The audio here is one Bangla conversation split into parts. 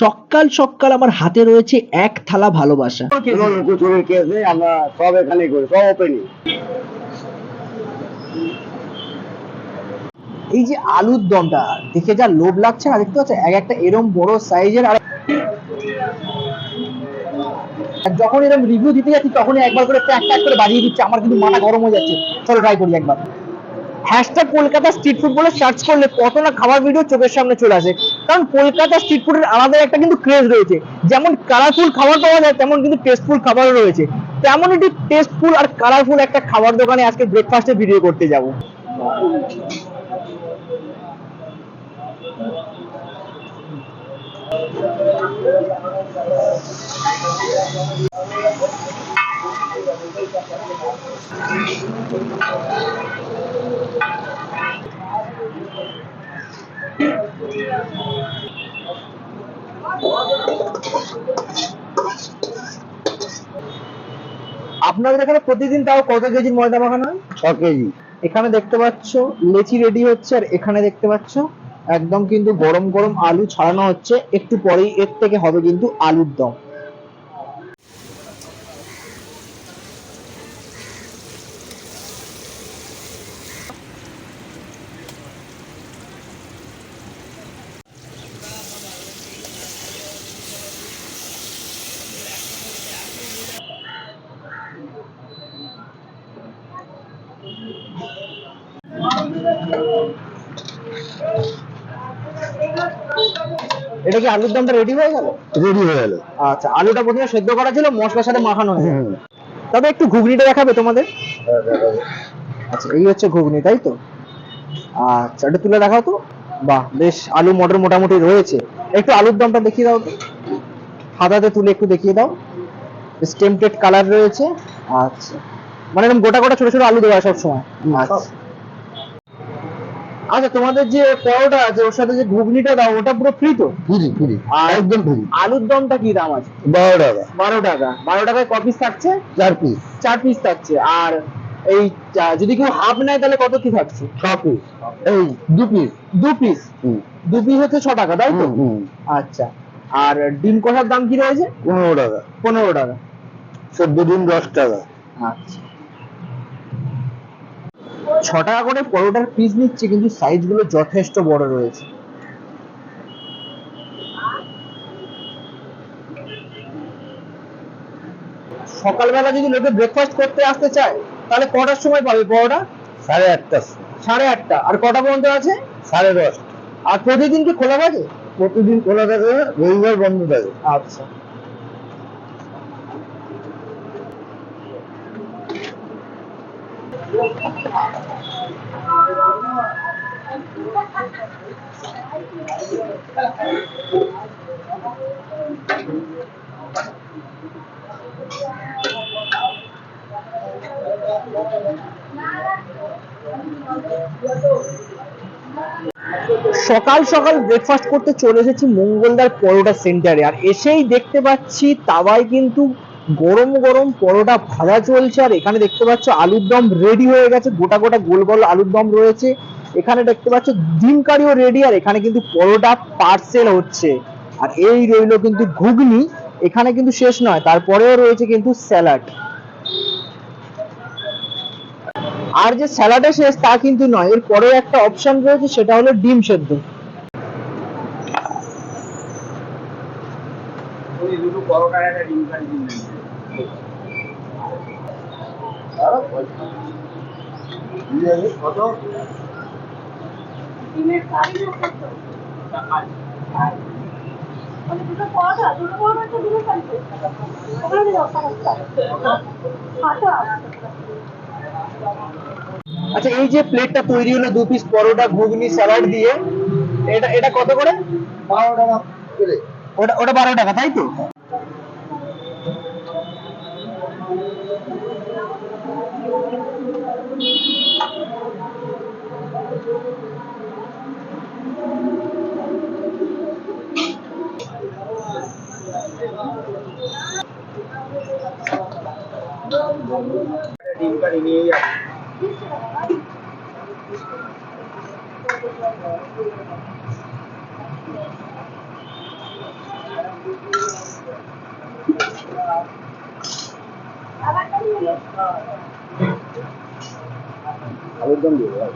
সকাল সকাল আমার হাতে রয়েছে এক থালা ভালোবাসা। কুচুরের কেসে আমরা সব এখানে করি সব ওপেনই এই যে আলুর দমটা দেখে যা লোভ লাগছে না দেখতে পাচ্ছ? এক একটা এরম বড় সাইজের আর আর যখন এরকম রিভিউ দিতে যাচ্ছি তখনই একবার করে প্যাক প্যাক করে বাজিয়ে দিচ্ছে। আমার কিন্তু মাথা গরম হয়ে যাচ্ছে। চলো ট্রাই করি একবার। হ্যাশট্যাগ কলকাতা স্ট্রিট ফুড বলে সার্চ করলে কত না খাবার ভিডিও চোখের সামনে চলে আসে। কারণ কলকাতা স্ট্রিট ফুডের আলাদা একটা কিন্তু ক্রেজ রয়েছে। যেমন কালারফুল খাবার পাওয়া যায়, তেমন কিন্তু টেস্টফুল খাবারও রয়েছে। তেমন একটি টেস্টফুল আর কালারফুল একটা খাবার দোকানে আজকে ব্রেকফাস্টে ভিডিও করতে যাব। আপনাদের এখানে প্রতিদিন তাও কত কেজির ময়দা মাখানো হয়? ছ কেজি। এখানে দেখতে পাচ্ছ লেচি রেডি হচ্ছে আর এখানে দেখতে পাচ্ছ একদম কিন্তু গরম গরম আলু ছাড়ানো হচ্ছে। একটু পরেই এর থেকে হবে কিন্তু আলুর দম। এটা কি আলুর দমটা রেডি হয়ে গেল? রেডি হয়ে গেল। আচ্ছা আলুটা প্রথমে সেদ্ধ করা ছিল মশলার সাথে মাখানো হয়েছে তবে একটু ঘুগনিটা দেখাবে তোমাদের? আচ্ছা এই হচ্ছে ঘুগনি তাই তো? আচ্ছা এটা তুলে দেখাও তো। বাহ বেশ আলু মটর মোটামুটি রয়েছে। একটু আলুর দমটা দেখিয়ে দাও তো। হাতাতে তুলে একটু দেখিয়ে দাও। স্টেমটেড কালার রয়েছে। আচ্ছা। মানে এরকম গোটা গোটা ছোট ছোট আলু দেওয়া সব সময়। আচ্ছা। আচ্ছা তোমাদের যে পরোটা আছে ওর সাথে যে ঘুগনিটা দাও ওটা পুরো ফ্রি তো? ফ্রি ফ্রি আর একদম ফ্রি আলুর দমটা কি দাম আছে? বারো টাকা। বারো টাকা। বারো টাকায় ক পিস থাকছে? চার পিস চার পিস থাকছে। আর এই যদি কেউ হাফ নেয় তাহলে কত কি থাকছে? ছ পিস এই দু পিস দু পিস দু পিস হচ্ছে ছ টাকা তাই তো? আচ্ছা। আর ডিম কষার দাম কি রয়েছে? পনেরো টাকা। পনেরো টাকা। চোদ্দ ডিম দশ টাকা। আচ্ছা। ছ টাকা করে পরোটার পিস নিচ্ছে কিন্তু সাইজগুলো যথেষ্ট বড় রয়েছে। সকালবেলা যদি লোকে ব্রেকফাস্ট করতে আসতে চায় তাহলে কটার সময় পাবে পরোটা? সাড়ে আটটা সাড়ে আটটা। আর কটা পর্যন্ত আছে? সাড়ে দশ আর প্রতিদিন কি খোলা থাকে? প্রতিদিন খোলা থাকে রবিবার বন্ধ থাকে। আচ্ছা। সকাল সকাল ব্রেকফাস্ট করতে চলে এসেছি মঙ্গলদার পরোটা সেন্টারে আর এসেই দেখতে পাচ্ছি তাওয়ায় কিন্তু গরম গরম পরোটা ভাজা চলছে, আর এখানে দেখতে পাচ্ছ আলুর দম রেডি হয়ে গেছে, গোটা গোটা গোল গোল আলুর দম রয়েছে। এখানে দেখতে পাচ্ছ ডিম কারিও রেডি আর এখানে কিন্তু পরোটা পার্সেল হচ্ছে। আর এই রইল কিন্তু ঘুগনি, এখানে কিন্তু শেষ নয়, তারপরেও রয়েছে কিন্তু স্যালাড আর যে স্যালাডে শেষ তা কিন্তু নয়, এর পরেও একটা অপশন রয়েছে, সেটা হলো ডিম সেদ্ধ। কত ডিমের কারি না কত? মানে দুটো পরোটা, দুটো পরোটা তো দুটো কারি। ওখানে দাও, পাঁচটা। পাঁচটা? আচ্ছা এই যে প্লেটটা তৈরি হলো দু পিস পরোটা ঘুগনি স্যালাড দিয়ে এটা এটা কত করে বারো টাকা ওটা ওটা বারো টাকা তাই তো ডিমটা নিয়ে যাও আবার দম দিয়ে দাও।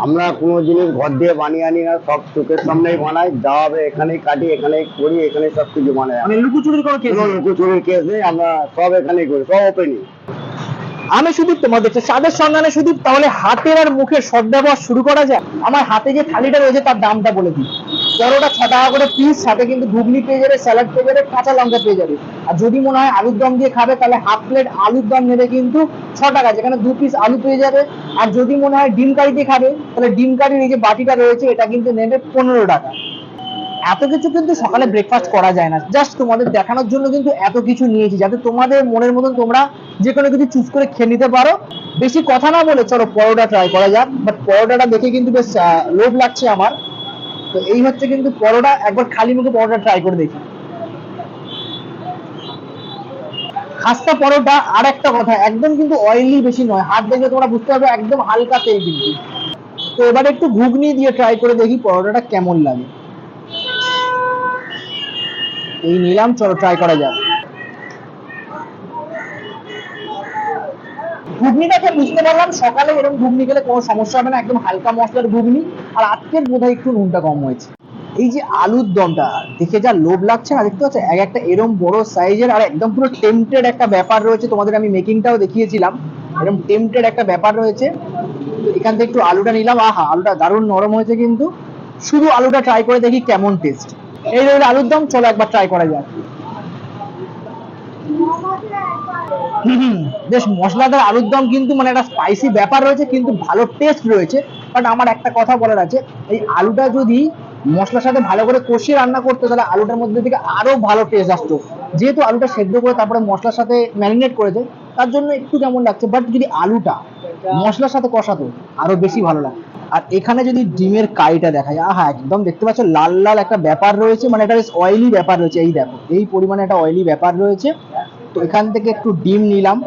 আমরা কোনো জিনিস ঘর দিয়ে বানিয়ে আনি না সব চোখের সামনেই বানাই যা হবে এখানেই কাটি এখানেই করি এখানে সব কিছু বানাই মানে লুকোচুরির কোনো কেস লুকোচুরির কেস নেই আমরা সব এখানেই করি সব ওপেনই আমি শুধু তোমাদের স্বাদের সন্ধানে শুধু তাহলে হাতের আর মুখের সদ্ব্যবহার শুরু করা যায় আমার হাতে যে থালিটা রয়েছে তার দামটা বলে দিই। পরোটা ছ টাকা করে পিস সাথে কিন্তু ঘুগনি পেয়ে যাবে স্যালাড পেয়ে যাবে, কাঁচা লঙ্কা পেয়ে যাবে। আর যদি মনে হয় আলুর দম দিয়ে খাবে, তাহলে হাফ প্লেট আলুর দম নেবে কিন্তু ছ টাকা, যেখানে দু পিস আলু পেয়ে যাবে। আর যদি মনে হয় ডিম কারি দিয়ে খাবে, তাহলে ডিম কারির এই যে বাটিটা রয়েছে, এটা কিন্তু নেবে পনেরো টাকা। এত কিছু কিন্তু সকালে ব্রেকফাস্ট করা যায় না। জাস্ট তোমাদের দেখানোর জন্য কিন্তু এত কিছু নিয়েছি, যাতে তোমাদের মনের মতন তোমরা যে কোনো কিছু চুজ করে খেয়ে নিতে পারো। বেশি কথা না বলে, চলো পরোটা ট্রাই করা যাক। বাট পরোটাটা দেখে কিন্তু বেশ লোভ লাগছে আমার। তো এই হচ্ছে কিন্তু পরোটা, একবার খালি মুখে পরোটা ট্রাই করে দেখি। খাস্তা পরোটা আর একটা কথা, একদম কিন্তু অয়েলি বেশি নয়, হাত দেখে তোমরা বুঝতে পারবে, একদম হালকা তেল কিন্তু। তো এবার একটু ঘুগনি দিয়ে ট্রাই করে দেখি পরোটাটা কেমন লাগে। এই নিলাম, চলো ট্রাই করা যাক। ঘুগনিটাকে বুঝতে পারলাম, সকালে এরকম ঘুগনি খেলে কোনো সমস্যা হবে না, একদম হালকা মশলার ঘুগনি, আর আজকের বোধহয় একটু নুনটা কম হয়েছে। এই যে আলুর দমটা, দেখে যা লোভ লাগছে না দেখতে পাচ্ছ এক একটা এরম বড় সাইজের আর একদম পুরো টেম্পটেড একটা ব্যাপার রয়েছে, তোমাদের আমি মেকিংটাও দেখিয়েছিলাম। এরকম টেম্পটেড একটা ব্যাপার রয়েছে। এখান থেকে একটু আলুটা নিলাম, আহা, আলুটা দারুণ নরম হয়েছে কিন্তু। শুধু আলুটা ট্রাই করে দেখি কেমন টেস্ট এই রইল আলুর দম, চলো একবার ট্রাই করা যাক। বেশ মশলাদার আলুর দম কিন্তু মানে একটা স্পাইসি ব্যাপার রয়েছে, কিন্তু ভালো টেস্ট রয়েছে। বাট আমার একটা কথা বলার আছে, এই আলুটা যদি মশলার সাথে ভালো করে কষিয়ে রান্না করতে, তাহলে আলুটার মধ্যে থেকে আরও ভালো টেস্ট আসতো। যেহেতু আলুটা সেদ্ধ করে তারপরে মশলার সাথে ম্যারিনেট করেছে, তার জন্য একটু কেমন লাগছে বাট যদি আলুটা মশলার সাথে কষাতো, আরও বেশি ভালো লাগে আর এখানে যদি ডিমের কাইটা দেখা যায় আহা, একদম দেখতে পাচ্ছ, লাল লাল একটা ব্যাপার রয়েছে মানে এটা বেশ অয়েলি ব্যাপার রয়েছে, এই দেখো, এই পরিমাণে একটা অয়েলি ব্যাপার রয়েছে। তো এখান থেকে একটু ডিম নিলাম।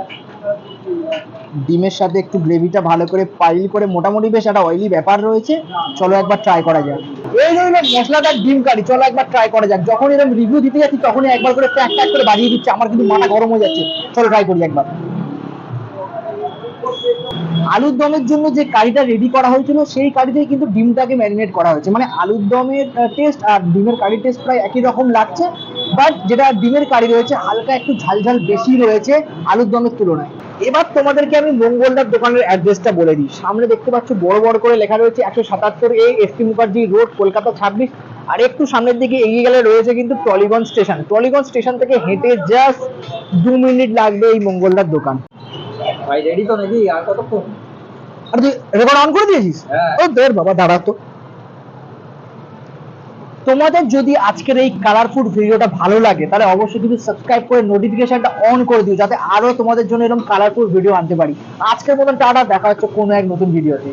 ডিমের সাথে একটু গ্রেভিটা ভালো করে পাইল করে, মোটামুটি বেশ একটা অয়েলি ব্যাপার রয়েছে। চলো একবার ট্রাই করা যাক। এই রইল মশলাদার ডিম কারি, চলো একবার ট্রাই করা যাক। যখন এরকম রিভিউ দিতে যাচ্ছি, তখনই একবার করে প্যাক প্যাক করে বাড়িয়ে দিচ্ছে। আমার কিন্তু মাথা গরম হয়ে যাচ্ছে। চলো ট্রাই করি একবার। আলুর দমের জন্য যে কারিটা রেডি করা হয়েছিল, সেই কারিতেই কিন্তু ডিমটাকে ম্যারিনেট করা হয়েছে। মানে আলুর দমের টেস্ট আর ডিমের কারি টেস্ট প্রায় একই রকম লাগছে। বাট যেটা ডিমের কারি রয়েছে হালকা একটু ঝাল ঝাল বেশি রয়েছে আলুর দমের তুলনায়। এবার তোমাদেরকে আমি মঙ্গলদার দোকানের অ্যাড্রেসটা বলে দিই। সামনে দেখতে পাচ্ছ বড় বড় করে লেখা রয়েছে একশো সাতাত্তর A S T Mukherjee Road Kolkata ছাব্বিশ। আর একটু সামনের দিকে এগিয়ে গেলে রয়েছে কিন্তু টলিগঞ্জ স্টেশন। টলিগঞ্জ স্টেশন থেকে হেঁটে জাস্ট দু মিনিট লাগবে এই মঙ্গলদার দোকান। ভাই রেডি তো নাকি? আর কতক্ষণ? আর তুই রেকর্ড অন করে দিয়েছিস? হ্যাঁ। ও দের বাবা দাঁড়া তো। তোমাদের যদি আজকের এই কালারফুল ভিডিওটা ভালো লাগে, তাহলে অবশ্যই কিন্তু সাবস্ক্রাইব করে নোটিফিকেশনটা অন করে দিও, যাতে আরও তোমাদের জন্য এরকম কালারফুল ভিডিও আনতে পারি। আজকের মতন টাটা, দেখা হচ্ছে কোনো এক নতুন ভিডিওতে